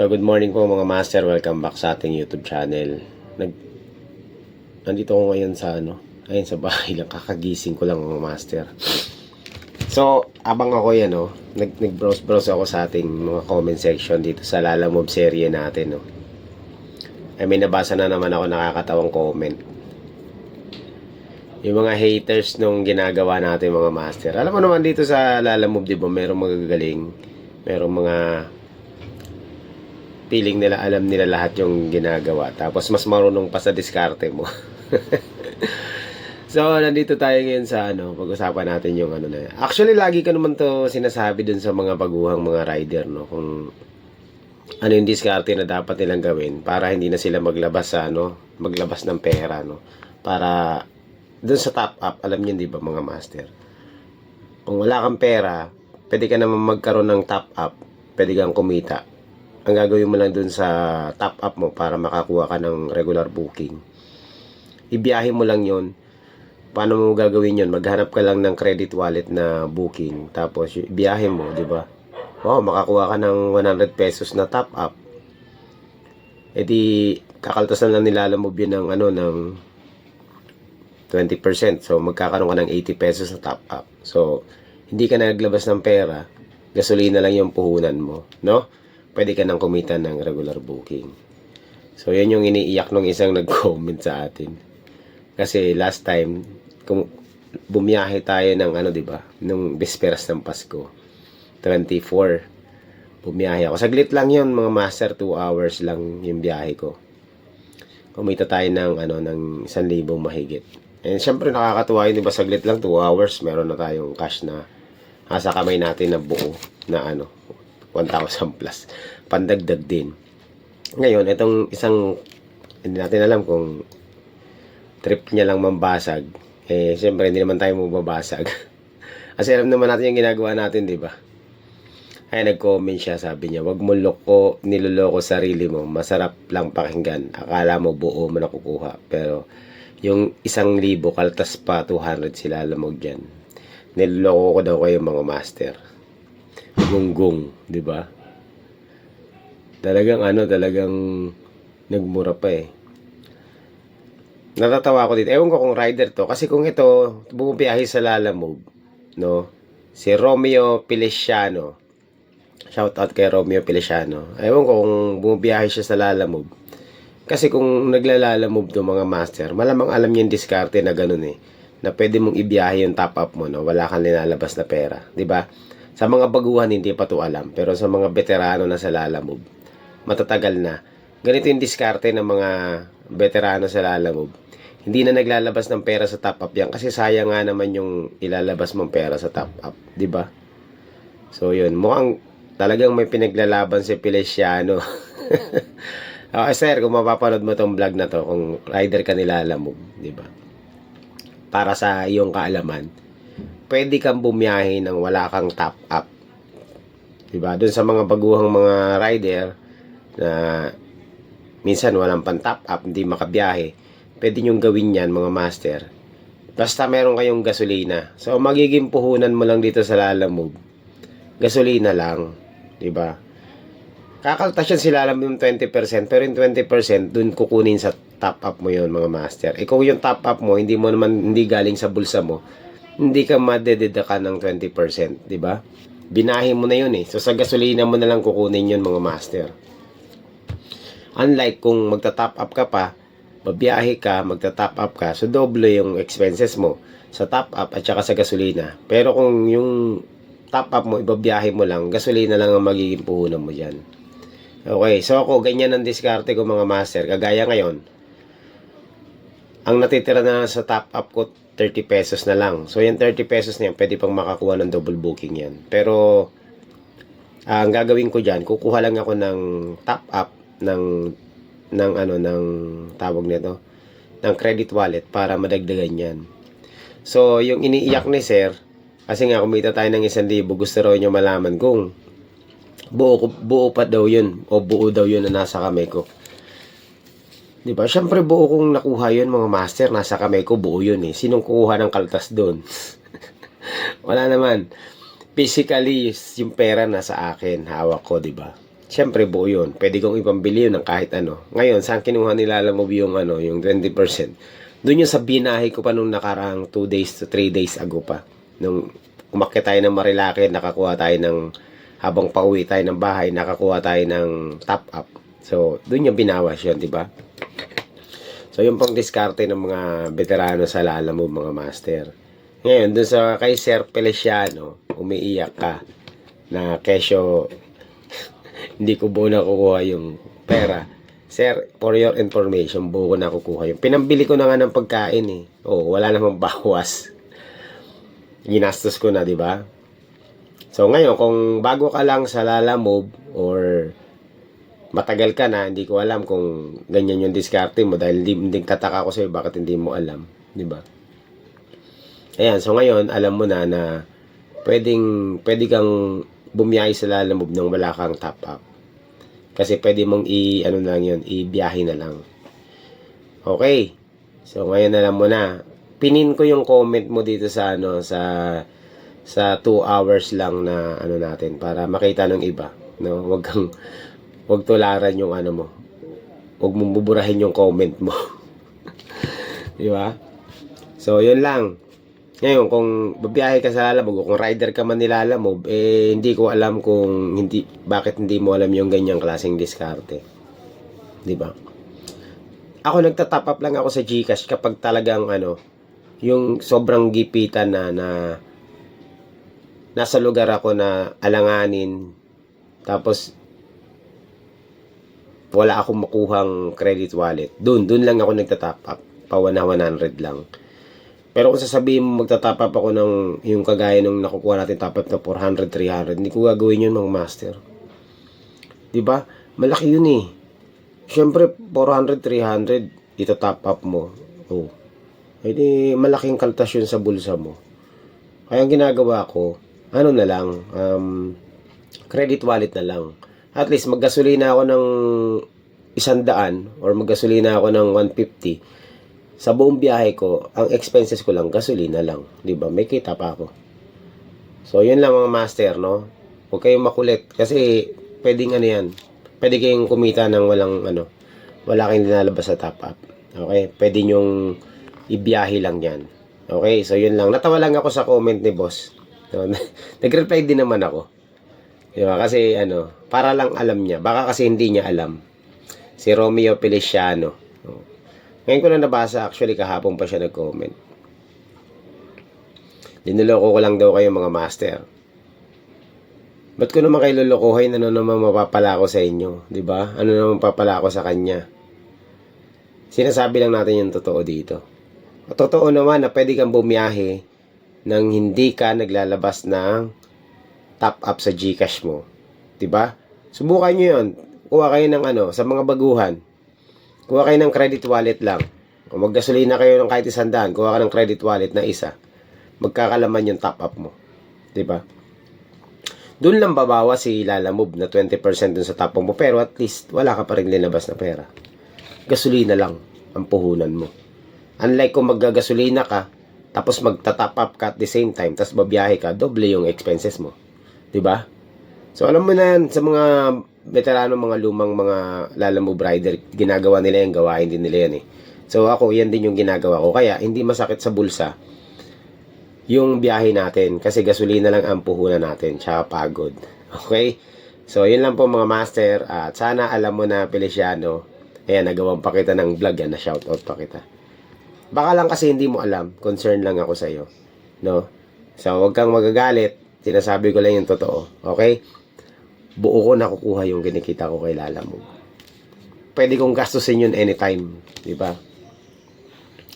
So, good morning po mga master. Welcome back sa ating YouTube channel. Nag Nandito ko ngayon sa ano, ayun sa bahay lang kakagising ko lang mga master. So, abang ako yan, no, nag nag-browse-browse ako sa ating mga comment section dito sa Lala Move serie natin, no. Ay may nabasa na naman ako nakakatawang comment. Yung mga haters nung ginagawa natin mga master. Alam mo naman dito sa Lala Move, di ba, merong magagaling, merong mga feeling nila alam nila lahat yung ginagawa. Tapos mas marunong pa sa diskarte mo. so, nandito tayo ngayon sa ano, pag-usapan natin yung ano na. Actually, lagi ko naman to sinasabi dun sa mga baguhang mga rider, no, kung ano yung diskarte na dapat nilang gawin para hindi na sila maglabas sa ano, maglabas ng pera, no. Para dun sa top up, alam niyo 'di ba mga master? Kung wala kang pera, pwede ka naman magkaroon ng top up, pwede kang kumita ang gagawin mo lang dun sa top up mo para makakuha ka ng regular booking. Ibiyahe mo lang yon Paano mo gagawin yon Maghanap ka lang ng credit wallet na booking. Tapos, ibiyahe mo, di ba? Wow, makakuha ka ng 100 pesos na top up. E di, kakaltasan lang nilalamove yun ng, ano, ng 20%. So, magkakaroon ka ng 80 pesos na top up. So, hindi ka naglabas ng pera, gasolina lang yung puhunan mo, no? Pwede ka nang kumita ng regular booking. So, yan yung iniiyak nung isang nag-comment sa atin. Kasi last time, kung bumiyahe tayo ng ano, di ba? Nung bisperas ng Pasko. 24. Bumiyahe ako. Saglit lang yun, mga master. 2 hours lang yung biyahe ko. Kumita tayo ng, ano, ng 1,000 mahigit. And syempre nakakatuwa yun, di ba? Saglit lang, 2 hours. Meron na tayong cash na nasa kamay natin na buo na ano, 1,000 plus. Pandagdag din. Ngayon, itong isang, hindi natin alam kung trip niya lang mambasag. Eh, siyempre, hindi naman tayo mababasag. Kasi alam naman natin yung ginagawa natin, di ba? Ay, nag-comment siya, sabi niya, wag mo loko, niloloko sarili mo. Masarap lang pakinggan. Akala mo buo mo nakukuha. Pero, yung isang libo, kaltas pa, 200 sila lamog dyan. Niloloko ko daw kayo mga master gunggong, di ba? Talagang ano, talagang nagmura pa eh. Natatawa ako dito. Ewan ko kung rider to. Kasi kung ito, bumibiyahe sa Lalamove, no? Si Romeo Feliciano. Shout out kay Romeo Feliciano. Ewan ko kung bumibiyahe siya sa Lalamove. Kasi kung naglalalamove to mga master, malamang alam niya yung diskarte na ganun eh. Na pwede mong ibiyahe yung top up mo, no? Wala kang linalabas na pera. Di ba? Sa mga baguhan, hindi pa to alam. Pero sa mga veterano na sa Lalamove, matatagal na. Ganito yung diskarte ng mga veterano sa Lalamove. Hindi na naglalabas ng pera sa top up yan kasi sayang nga naman yung ilalabas mong pera sa top up. di ba? So yun, mukhang talagang may pinaglalaban si Feliciano. okay sir, kung mapapanood mo tong vlog na to, kung rider ka nila Lalamove, di ba? Para sa iyong kaalaman, pwede kang bumiyahe ng wala kang top up. 'Di ba? Doon sa mga baguhang mga rider na minsan walang pang top up, hindi makabiyahe, pwede nyo gawin yan mga master. Basta meron kayong gasolina. So, magiging puhunan mo lang dito sa Lalamove. Gasolina lang. 'di ba? Kakaltas yan sila alam yung 20%, pero yung 20% dun kukunin sa top up mo yon mga master. Eh kung yung top up mo, hindi mo naman, hindi galing sa bulsa mo, hindi ka madededaka ng 20%, di ba? Binahin mo na yun eh. So sa gasolina mo na lang kukunin yun mga master. Unlike kung magta-top up ka pa, babiyahe ka, magta-top up ka, so doble yung expenses mo sa top up at saka sa gasolina. Pero kung yung top up mo, ibabiyahe mo lang, gasolina lang ang magiging puhunan mo dyan. Okay, so ako, ganyan ang diskarte ko mga master. Kagaya ngayon, ang natitira na sa top up ko 30 pesos na lang. So yung 30 pesos na yan, pwede pang makakuha ng double booking yan. Pero ah, ang gagawin ko diyan, kukuha lang ako ng top up ng ng ano ng tawag nito, ng credit wallet para madagdagan yan. So yung iniiyak ni sir, kasi nga kumita tayo ng 1,000, gusto raw niya malaman kung buo, buo pa daw yun o buo daw yun na nasa kamay ko. Di ba? Siyempre buo kong nakuha yun mga master. Nasa kamay ko buo yun eh. Sinong kukuha ng kaltas doon? Wala naman. Physically, yung pera nasa akin. Hawak ko, di ba? Siyempre, buo yun. Pwede kong ipambili yun ng kahit ano. Ngayon, saan kinuha nila Lalamove yung, ano, yung 20%? Doon yung sa binahe ko pa nung nakarang 2 days to 3 days ago pa. Nung umakyat tayo ng Marilake, nakakuha tayo ng, habang pauwi tayo ng bahay, nakakuha tayo ng top up. So, doon yung binawas yun, di ba? So, yung pang diskarte ng mga veterano sa Lalamove, mga master. Ngayon, doon sa kay Sir Feliciano, umiiyak ka na kesyo hindi ko buo nakukuha yung pera. Sir, for your information, buo ko nakukuha yung. Pinambili ko na nga ng pagkain eh. Oh, wala namang bawas. Ginastos ko na, di ba? So ngayon, kung bago ka lang sa Lalamove or matagal ka na, hindi ko alam kung ganyan yung diskarte mo dahil hindi, hindi tataka ko sa'yo bakit hindi mo alam, di ba? Ayan, so ngayon, alam mo na na pwedeng, pwede kang bumiyahe sa Lalamove nang wala kang top up. Kasi pwede mong i, ano lang yun, ibiyahe na lang. Okay. So, ngayon alam mo na. Pinin ko yung comment mo dito sa, ano, sa, sa 2 hours lang na, ano natin, para makita ng iba. No? Wag kang, wag tularan yung, ano mo. Wag mong buburahin yung comment mo. Di ba? So, yun lang. Ngayon, kung babiyahe ka sa Lalamove, kung rider ka man ni Lalamove, eh, hindi ko alam kung hindi, bakit hindi mo alam yung ganyang klaseng diskarte. Di ba? Ako nagtatap up lang ako sa Gcash kapag talagang ano, yung sobrang gipitan na na nasa lugar ako na alanganin tapos wala akong makuhang credit wallet. Doon, doon lang ako nagtatap up. Pa 100 lang. Pero kung sasabihin mo magtatap up ako ng yung kagaya nung nakukuha natin top up na 400, 300, hindi ko gagawin yun mga master. 'Di ba? Malaki yun eh. Siyempre 400, 300 ito top up mo. Oh. Eh di malaking kaltas yun sa bulsa mo. Kaya ang ginagawa ko, ano na lang, um, credit wallet na lang. At least maggasolina ako ng isandaan or maggasolina ako ng 150 sa buong biyahe ko, ang expenses ko lang, gasolina lang. di ba May kita pa ako. So, yun lang mga master, no? Huwag kayong makulit. Kasi, pwedeng ano yan. Pwede kayong kumita ng walang, ano, wala kayong dinalabas sa top up. Okay? Pwede nyong ibiyahe lang yan. Okay? So, yun lang. Natawa lang ako sa comment ni boss. Nag-reply din naman ako. Di ba? Kasi, ano, para lang alam niya. Baka kasi hindi niya alam. Si Romeo Feliciano. Ngayon ko na nabasa, actually kahapon pa siya nag-comment. Dinuloko ko lang daw kayo mga master. Ba't ko naman kayo lulukuhin? Ano naman mapapala ko sa inyo? ba? Ano naman mapapala ko sa kanya? Sinasabi lang natin yung totoo dito. At totoo naman na pwede kang bumiyahe nang hindi ka naglalabas ng top up sa Gcash mo. 'Di ba? Subukan nyo yun. Kuha kayo ng ano, sa mga baguhan. Kuha kayo ng credit wallet lang. O maggasolina kayo ng kahit isang daan, kuha ka ng credit wallet na isa. Magkakalaman yung top up mo. 'Di ba? Doon lang babawa si Lalamove na 20% dun sa up mo. Pero at least, wala ka pa rin linabas na pera. Gasolina lang ang puhunan mo. Unlike kung maggagasolina ka, tapos magta-top up ka at the same time, tapos babiyahe ka, doble yung expenses mo. 'Di ba? So alam mo na sa mga veterano, mga lumang mga Lalamove rider, ginagawa nila yan, gawain din nila yan eh. So ako, yan din yung ginagawa ko. Kaya hindi masakit sa bulsa yung biyahe natin kasi gasolina lang ang puhunan natin tsaka pagod. Okay? So, yun lang po mga master at sana alam mo na Feliciano ayan, nagawang pa kita ng vlog yan, na shoutout pa kita. Baka lang kasi hindi mo alam, concern lang ako sa iyo. No? So, wag kang magagalit, sinasabi ko lang yung totoo. Okay? Buo ko nakukuha yung kinikita ko kay Lala mo. Pwede kong gastusin yun anytime, di ba?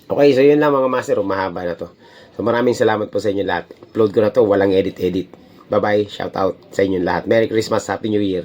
Okay, so yun lang mga master, umahaba na to. So maraming salamat po sa inyo lahat. Upload ko na to, walang edit-edit. Bye-bye, shout out sa inyo lahat. Merry Christmas, Happy New Year.